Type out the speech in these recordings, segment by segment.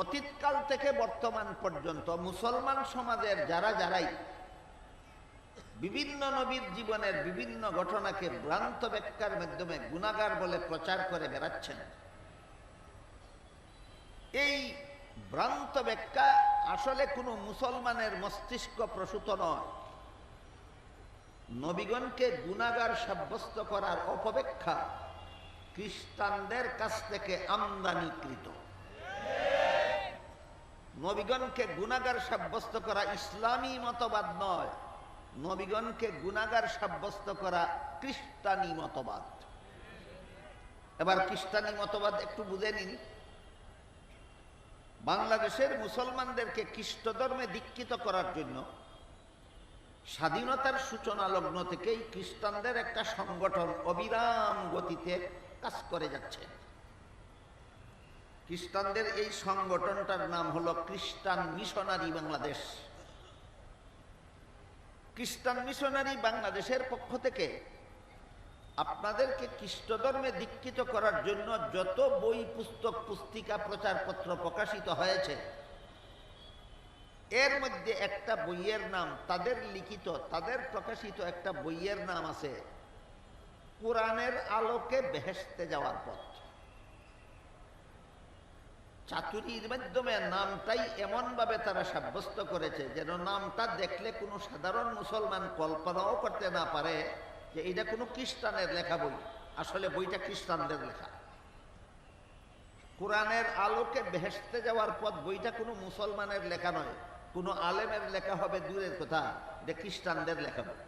অতীতকাল থেকে বর্তমান পর্যন্ত মুসলমান সমাজের যারা যারাই বিভিন্ন নবীর জীবনের বিভিন্ন ঘটনাকে ভ্রান্ত ব্যাখ্যার মাধ্যমে গুণাগার বলে প্রচার করে বেড়াচ্ছেন, এই ভ্রান্ত ব্যাখ্যা আসলে কোনো মুসলমানের মস্তিষ্ক প্রসূত নয়। নবীগণকে গুণাগার সাব্যস্ত করার অপব্যাখ্যা খ্রিস্টানদের কাছ থেকে আমদানিকৃত। নবীগণকে গুণাগার সাব্যস্ত করা ইসলামী মতবাদ নয়। নবীগণকে গুণাগার সাব্যস্ত করা খ্রিস্টানি মতবাদ। এবার খ্রিস্টানি মতবাদ একটু বুঝে নিন। বাংলাদেশের মুসলমানদেরকে খ্রিস্ট ধর্মে দীক্ষিত করার জন্য স্বাধীনতার সূচনা লগ্ন থেকেই খ্রিস্টানদের একটা সংগঠন অবিরাম গতিতে কাজ করে যাচ্ছে। খ্রিস্টানদের এই সংগঠনটার নাম হলো খ্রিস্টান মিশনারি বাংলাদেশ। খ্রিস্টান মিশনারি বাংলাদেশের পক্ষ থেকে আপনাদেরকে খ্রিস্ট ধর্মে দীক্ষিত করার জন্য যত বই, পুস্তক, পুস্তিকা, প্রচারপত্র প্রকাশিত হয়েছে, এর মধ্যে একটা বইয়ের নাম, তাদের লিখিত, তাদের প্রকাশিত একটা বইয়ের নাম আছে, কোরআনের আলোকে বেহেস্তে যাওয়ার পথ। চাতুরির মাধ্যমে নামটাই এমনভাবে তারা সাব্যস্ত করেছে, যেন নামটা দেখলে কোনো সাধারণ মুসলমান কল্পনাও করতে না পারে যে এটা কোনো খ্রিস্টানের লেখা বই। আসলে বইটা খ্রিস্টানদের লেখা। কোরআনের আলোকে বেহেস্তে যাওয়ার পথ বইটা কোনো মুসলমানের লেখা নয়, কোনো আলেমের লেখা হবে দূরের কথা, এটা খ্রিস্টানদের লেখা বই।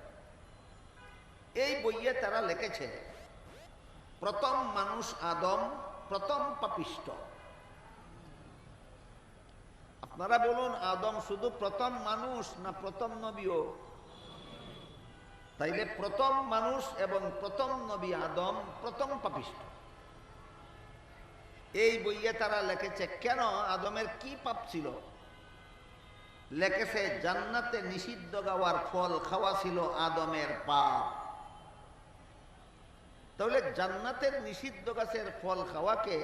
এই বইয়ে তারা লিখেছে, প্রথম মানুষ আদম, প্রথম পাপিষ্ট। আপনারা বলুন, আদম শুধু প্রথম মানুষ না প্রথম নবীও? তাইলে প্রথম মানুষ এবং প্রথম নবী আদম প্রথম পাপিষ্ট এই বইয়ে তারা লিখেছে, কেন আদমের কি পাপ ছিল? লেখেছে, জান্নাতে নিষিদ্ধ গাওয়ার ফল খাওয়া ছিল আদমের পাপ। তাহলে জান্নাতের নিষিদ্ধ গাছের ফল খাওয়াকে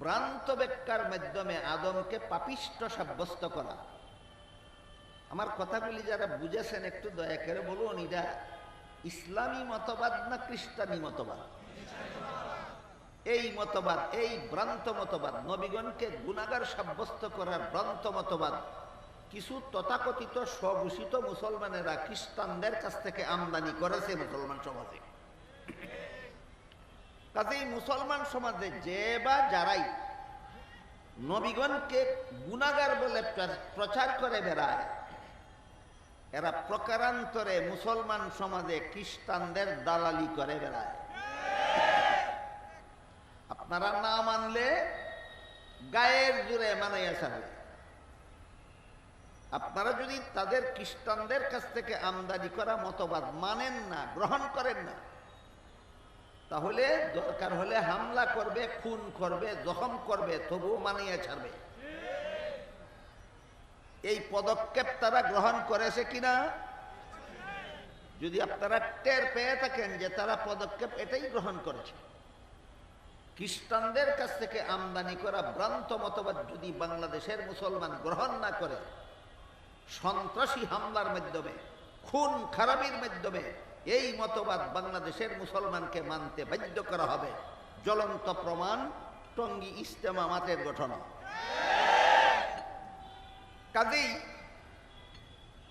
ভ্রান্ত ব্যাখ্যার মাধ্যমে আদমকে পাপিষ্ট সাব্যস্ত করা। আমার কথাগুলি যারা বুঝেছেন, একটু দয়া করে বলুন এটা ইসলামী মতবাদ না খ্রিস্টানি মতবাদ? এই মতবাদ, এই ভ্রান্ত মতবাদ, নবীগণকে গুণাগার সাব্যস্ত করার ভ্রান্ত মতবাদ, কিছু তথাকথিত স্বঘোষিত মুসলমানেরা খ্রিস্টানদের কাছ থেকে আমদানি করেছে মুসলমান সমাজে। কাজেই মুসলমান সমাজে যে বা যারাই নবীগণকে গুণাগার বলে প্রচার করে বেড়ায়, এরা প্রকারান্তরে মুসলমান সমাজে খ্রিস্টানদের দালালি করে বেড়ায়। আপনারা না মানলে গায়ের জুড়ে মানাইয়া আপনারা যদি তাদের খ্রিস্টানদের কাছ থেকে আমদানি করা মতবাদ মানেন না, গ্রহণ করেন না তাহলে দরকার হলে হামলা করবে, খুন করবে, জখম করবে, তবুও মানিয়ে ছাড়বে। এই পদক্ষেপ তারা গ্রহণ করেছে কিনা? যদি আপনারা টের পেয়ে থাকেন যে তারা পদক্ষেপ এটাই গ্রহণ করেছে। খ্রিস্টানদের কাছ থেকে আমদানি করা ভ্রান্ত মতবাদ যদি বাংলাদেশের মুসলমান গ্রহণ না করে, সন্ত্রাসী হামলার মাধ্যমে, খুন, খারাপির মাধ্যমে এই মতবাদ বাংলাদেশের মুসলমানকে মানতে বাধ্য করা হবে। জ্বলন্ত প্রমাণ, টঙ্গী ইস্তেমা মাতের ঘটনা কাজেই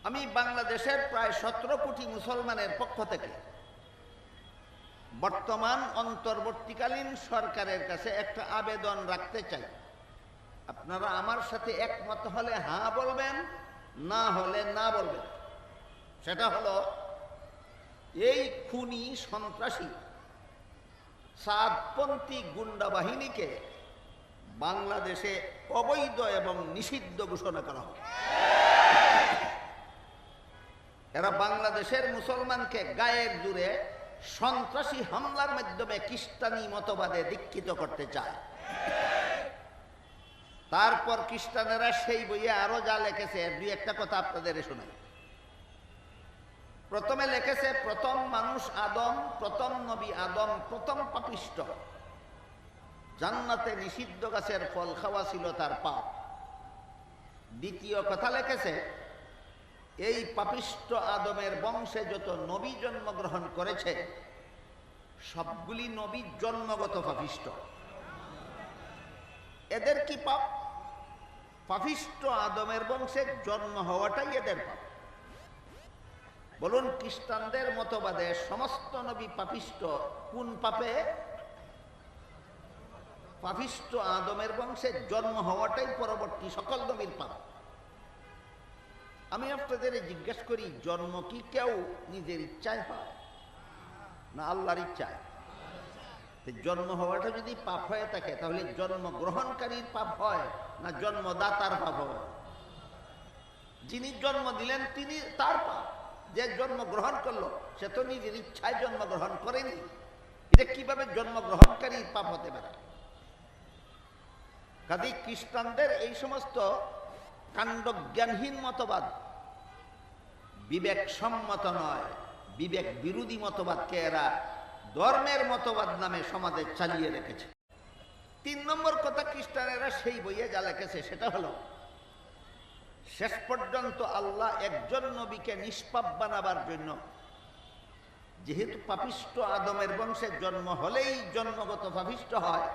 আমি বাংলাদেশের প্রায় সতেরো কোটি মুসলমানের পক্ষ থেকে বর্তমান অন্তর্বর্তীকালীন সরকারের কাছে একটা আবেদন রাখতে চাই। আপনারা আমার সাথে একমত হলে হ্যাঁ বলবেন, না হলে না বলবেন। সেটা হলো এই খুনি সন্ত্রাসী সাতপন্থী গুন্ডা বাহিনীকে বাংলাদেশে অবৈধ এবং নিষিদ্ধ ঘোষণা করা হবে এরা বাংলাদেশের মুসলমানকে গায়ের জুড়ে সন্ত্রাসী হামলার মাধ্যমে খ্রিস্টানি মতবাদে দীক্ষিত করতে চায়। তারপর খ্রিস্টানেরা সেই বইয়ে আরও যা লেখেছে, দুই একটা কথা আপনাদের শোনাই। প্রথমে লেখেছে, প্রথম মানুষ আদম, প্রথম নবী আদম, প্রথম পাপিষ্ট। জান্নাতে নিষিদ্ধ গাছের ফল খাওয়া ছিল তার পাপ। দ্বিতীয় কথা লেখেছে, এই পাপিষ্ট আদমের বংশে যত নবী জন্মগ্রহণ করেছে, সবগুলি নবী জন্মগত পাপিষ্ট। এদের কি পাপ? পাপিষ্ট আদমের বংশে জন্ম হওয়াটাই এদের পাপ। বলুন, খ্রিস্টানদের মতবাদে সমস্ত নবী পাপিষ্ট কোন পাপে? পাপিষ্ট আদমের বংশে জন্ম হওয়াটাই পরবর্তী সকল নবীর পাপ। আমি আপনাদের জিজ্ঞেস করি, জন্ম কি কেউ নিজের ইচ্ছায় হয়? না, আল্লাহর ইচ্ছায়। জন্ম হওয়াটা যদি পাপ হয়ে থাকে, তাহলে জন্ম গ্রহণকারীর পাপ হয় না জন্মদাতার পাপ হয়? যিনি জন্ম দিলেন, তিনি তার পাপ। যে জন্ম গ্রহণ করল, সে তো নিজের ইচ্ছায় জন্মগ্রহণ করেনি। এটা কীভাবে জন্মগ্রহণকারীর পাপ হতে পারে? কাজেই খ্রিস্টানদের এই সমস্ত কাণ্ডজ্ঞানহীন মতবাদ বিবেক সম্মত নয়। বিবেক বিরোধী মতবাদকে এরা ধর্মের মতবাদ নামে সমাজে চালিয়ে রেখেছে। তিন নম্বর কথা খ্রিস্টানেরা সেই বইয়ে যা লেখেছে, সেটা হলো শেষ পর্যন্ত আল্লাহ একজন নবীকে নিষ্পাপ বানাবার জন্য, যেহেতু পাপিষ্ট আদমের বংশে জন্ম হলেই জন্মগত পাপিষ্ট হয়,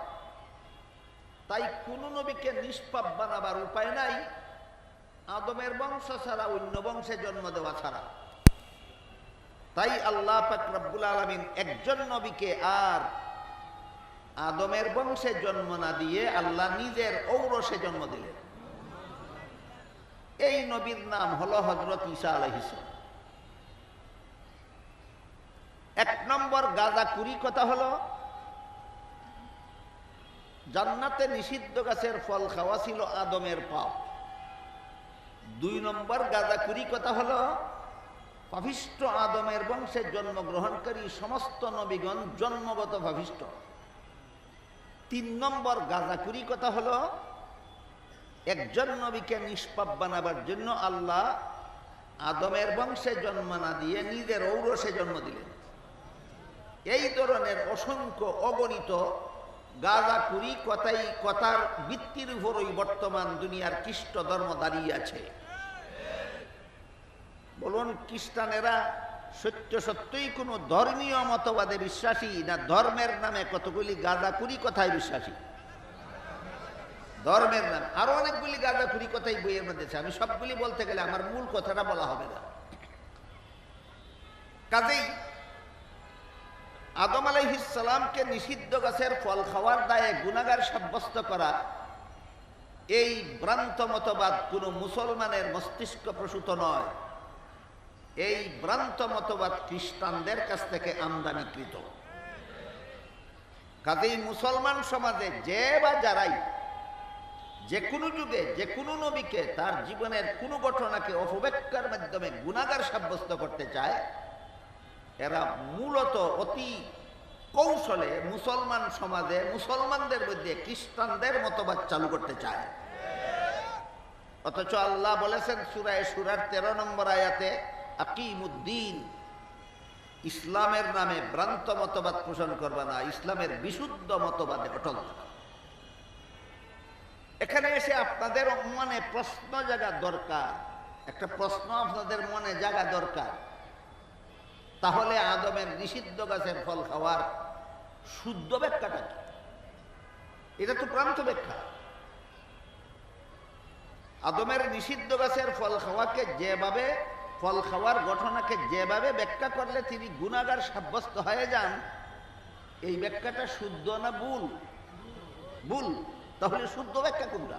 তাই কোন নবীকে নিষ্পাপ বানাবার উপায় নাই, আদমের বংশ ছাড়া অন্য বংশে জন্ম দেওয়া ছাড়া। তাই আল্লাহ রব্বুল আলমিন একজন নবীকে আর আদমের বংশে জন্ম না দিয়ে আল্লাহ নিজের ঔরসে জন্ম দিলেন। এই নবীর নাম হলো হজরত ঈসা আলহিসাম এক নম্বর গাজা কুড়ি কথা হলো, জান্নাতে নিষিদ্ধ গাছের ফল খাওয়া ছিল আদমের পাপ। দুই নম্বর গাজা কুড়ি কথা হলো পাভিষ্ট আদমের বংশে জন্মগ্রহণকারী সমস্ত নবীগণ জন্মগত ভাবিষ্ট তিন নম্বর গাজাকুরি কথা হলো একজন নবীকে নিষ্পাপ বানাবার জন্য আল্লাহ আদমের বংশে জন্ম না দিয়ে নিজের ঔরসে জন্ম দিলেন। এই ধরনের অসংখ্য অগণিত গাজাকুরি কথাই কথার ভিত্তির উপরই বর্তমান দুনিয়ার খ্রিস্ট ধর্ম দাঁড়িয়ে আছে। বলুন, খ্রিস্টানেরা সত্য সত্যই কোনো ধর্মীয় মতবাদে বিশ্বাসী না ধর্মের নামে কতগুলি গাঁদাকুড়ি কথায় বিশ্বাসী? ধর্মের নামে। আরও অনেকগুলি গাঁদাকুড়ি কথাই বইয়ের মধ্যে আমি সবগুলি বলতে গেলে আমার মূল কথাটা বলা হবে না। কাজেই আদম আলাইহিসালামকে নিষিদ্ধ গাছের ফল খাওয়ার দায়ে গুণাগার সাব্যস্ত করা এই ভ্রান্ত মতবাদ কোনো মুসলমানের মস্তিষ্ক প্রসূত নয়। এই ভ্রান্ত মতবাদ খ্রিস্টানদের কাছ থেকে আমদানিকৃত। কাজেই মুসলমান সমাজে যে বা যারাই যে কোনো যুগে, যে কোনো নবীকে তার জীবনের কোনো ঘটনাকে অপব্যাখ্যার মাধ্যমে গুণাগার সাব্যস্ত করতে চায়, এরা মূলত অতি কৌশলে মুসলমান সমাজে, মুসলমানদের মধ্যে খ্রিস্টানদের মতবাদ চালু করতে চায়। অথচ আল্লাহ বলেছেন সুরায় সুরার তেরো নম্বর আয়াতে, আকিমুদ্দিন ইসলামের নামে ভ্রান্ত মতবাদ পোষণ করবে না, ইসলামের বিশুদ্ধ মতবাদে অটল এখানে এসে আপনাদের মনে প্রশ্ন জায়গা দরকার। একটা প্রশ্ন আপনাদের মনে জাগা দরকার। তাহলে আদমের নিষিদ্ধ গাছের ফল খাওয়ার শুদ্ধ ব্যাখ্যাটা কি? এটা তো প্রান্ত ব্যাখ্যা। আদমের নিষিদ্ধ গাছের ফল খাওয়াকে যেভাবে, ফল খাওয়ার ঘটনাকে যেভাবে ব্যাখ্যা করলে তিনি গুণাগার সাব্যস্ত হয়ে যান, এই ব্যাখ্যাটা শুদ্ধ না ভুল? ভুল। তাহলে শুদ্ধ ব্যাখ্যা কোনটা?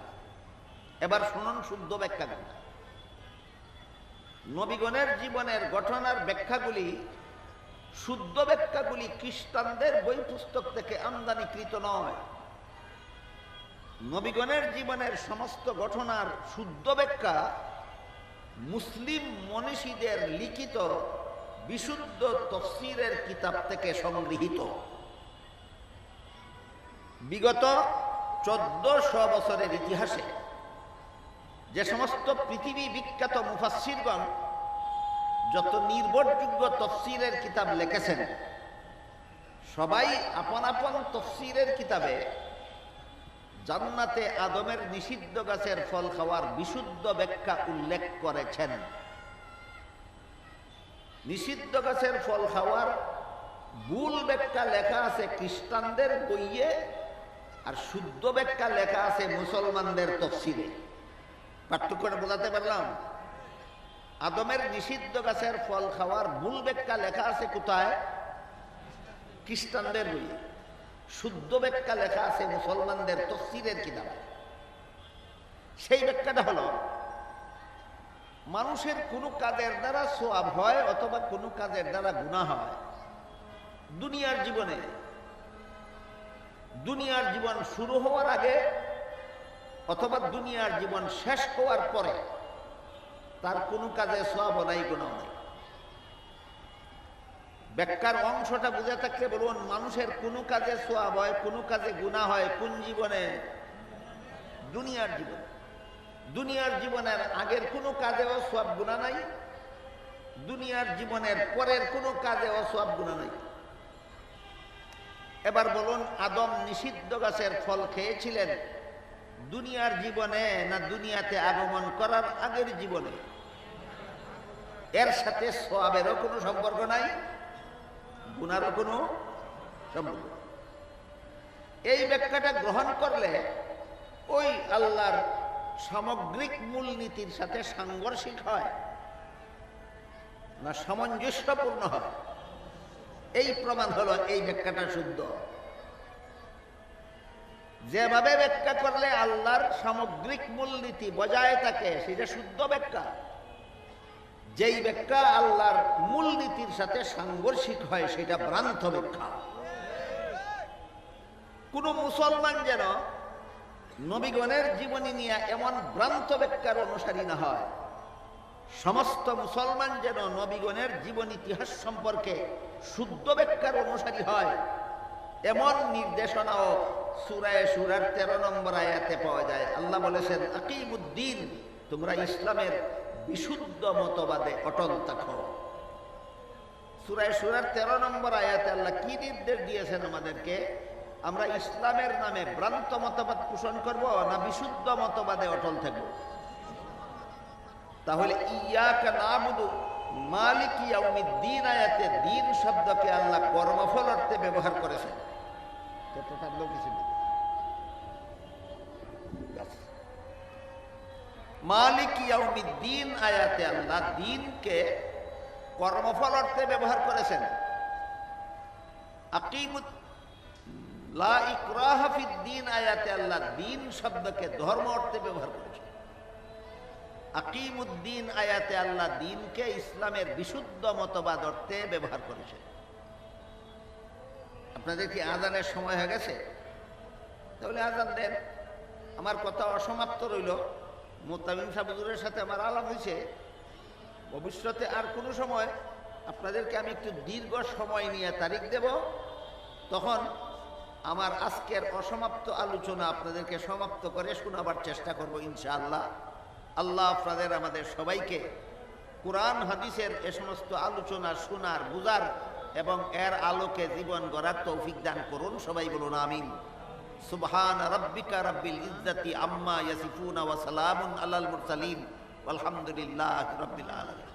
এবার শুনুন শুদ্ধ ব্যাখ্যা কোনটা? নবীগণের জীবনের ঘটনার ব্যাখ্যাগুলি, শুদ্ধ ব্যাখ্যাগুলি খ্রিস্টানদের বই পুস্তক থেকে আমদানিকৃত নয়। নবীগণের জীবনের সমস্ত ঘটনার শুদ্ধ ব্যাখ্যা মুসলিম মনীষীদের লিখিত বিশুদ্ধ তফসিরের কিতাব থেকে সংগৃহীত। বিগত চোদ্দশো বছরের ইতিহাসে যে সমস্ত পৃথিবী বিখ্যাত মুফাসিরগণ যত নির্ভরযোগ্য তফসিরের কিতাব লিখেছেন, সবাই আপন আপন তফসিরের কিতাবে জান্নাতে আদমের নিষিদ্ধ গাছের ফল খাওয়ার বিশুদ্ধ ব্যাখ্যা উল্লেখ করেছেন। নিষিদ্ধ গাছের ফল খাওয়ার ভুল ব্যাখ্যা লেখা আছে খ্রিস্টানদের বইয়ে আর শুদ্ধ ব্যাখ্যা লেখা আছে মুসলমানদের তফসিলে। পার্থক্যটা বোঝাতে পারলাম? আদমের নিষিদ্ধ গাছের ফল খাওয়ার মূল ব্যাখ্যা লেখা আছে কোথায়? খ্রিস্টানদের বইয়ে। শুদ্ধ ব্যাখ্যা লেখা আছে মুসলমানদের তফসিরের কিতাবে। সেই ব্যাখ্যাটা হলো, মানুষের কোনো কাজের দ্বারা সোয়াব হয় অথবা কোনো কাজের দ্বারা গুণা হয়। দুনিয়ার জীবনে দুনিয়ার জীবন শুরু হওয়ার আগে অথবা দুনিয়ার জীবন শেষ হওয়ার পরে তার কোনো কাজে সোয়াব নাই গুণাও নাই। ব্যাখ্যার অংশটা বুঝে থাকলে বলুন, মানুষের কোনো কাজে সোয়াব হয়, কোনো কাজে গুণা হয়, কোন জীবনে? দুনিয়ার জীবনে। দুনিয়ার জীবনের আগের কোনো কাজেও সব গুণা নাই, দুনিয়ার জীবনের পরের কোনো কাজেও সব গুণা নাই। এবার বলুন, আদম নিষিদ্ধ গাছের ফল খেয়েছিলেন? দুনিয়ার জীবনে না দুনিয়াতে আগমন করার আগের জীবনে? এর সাথে সোয়াবেরও কোনো সম্পর্ক নাই, গুনারও কোনো সম্পর্ক এই ব্যাখ্যাটা গ্রহণ করলে ওই আল্লাহর সামগ্রিক মূলনীতির সাথে সাংঘর্ষিক হয়, না সামঞ্জস্যপূর্ণ হয়। এই প্রমাণ হলো এই ব্যাখ্যাটা শুদ্ধ। যেভাবে ব্যাখ্যা করলে আল্লাহর সামগ্রিক মূলনীতি বজায় থাকে, সেটা শুদ্ধ ব্যাখ্যা। যেই ব্যাখ্যা আল্লাহর মূলনীতির সাথে সাংঘর্ষিক হয়, সেটা ভ্রান্ত ব্যাখ্যা। কোনো মুসলমান যেন নবীগণের জীবনী নিয়ে এমন ভ্রান্ত ব্যাখ্যার অনুসারী না হয় সমস্ত মুসলমান যেন নবীগণের জীবন ইতিহাস সম্পর্কে শুদ্ধ ব্যাখ্যার অনুসারী হয়। এমন নির্দেশনাও সুরায় সুরার তেরো নম্বর আয়াতে পাওয়া যায়। আল্লাহ বলেছেন, আকিমুদ্দিন, তোমরা ইসলামের বিশুদ্ধ মতবাদে অটল থাকো। সুরায় সুরার তেরো নম্বর আয়াতে আল্লাহ কি নির্দেশ দিয়েছেন আমাদেরকে? আমরা ইসলামের নামে ভ্রান্ত মতবাদ পোষণ করব না বিশুদ্ধ মতবাদে অটল থাকব? তাহলে ইয়াকা নাবুদু মালিক ইয়াউমিদ্দিন, আয়াতে দিন শব্দকে আল্লাহ কর্মফল অর্থে ব্যবহার করেছেন। কিছু নেই। মালিক ইয়াউমিদ্দিন, আয়াতে আল্লাহ দিনকে কর্মফল অর্থে ব্যবহার করেছেন। আকিমুত লা ইকরাহা ফিদ দিন আয়াতে আল্লাহ দিন শব্দকে ধর্ম অর্থে ব্যবহার করেছেন। আকিমুদ্দিন আয়াতে আল্লাহ দিনকে ইসলামের বিশুদ্ধ মতবাদ অর্থে ব্যবহার করেছেন আপনাদের কি আজানের সময় হয়ে গেছে? তাহলে আজান দেন। আমার কথা অসমাপ্ত রইল। মোতামিম সাহুজুরের সাথে আমার আলাপ হয়েছে। ভবিষ্যতে আর কোনো সময় আপনাদেরকে আমি একটু দীর্ঘ সময় নিয়ে তারিখ দেব। তখন আমার আজকের অসমাপ্ত আলোচনা আপনাদেরকে সমাপ্ত করে শোনাবার চেষ্টা করব ইনশাআল্লাহ। আল্লাহ আপনাদের, আমাদের সবাইকে কোরআন, হাদিসের এ সমস্ত আলোচনা শোনার, বুঝার এবং এর আলোকে জীবন গড়ার তৌফিক দান করুন। সবাই বলুন আমিন। সুবহান রব্বিকা রব্বিল ইজ্জাতি আম্মা ইয়াসিফুনা ওয়া সালামুন আলাল মুরসালিন। আলহামদুলিল্লাহ রব্বিল আলামিন।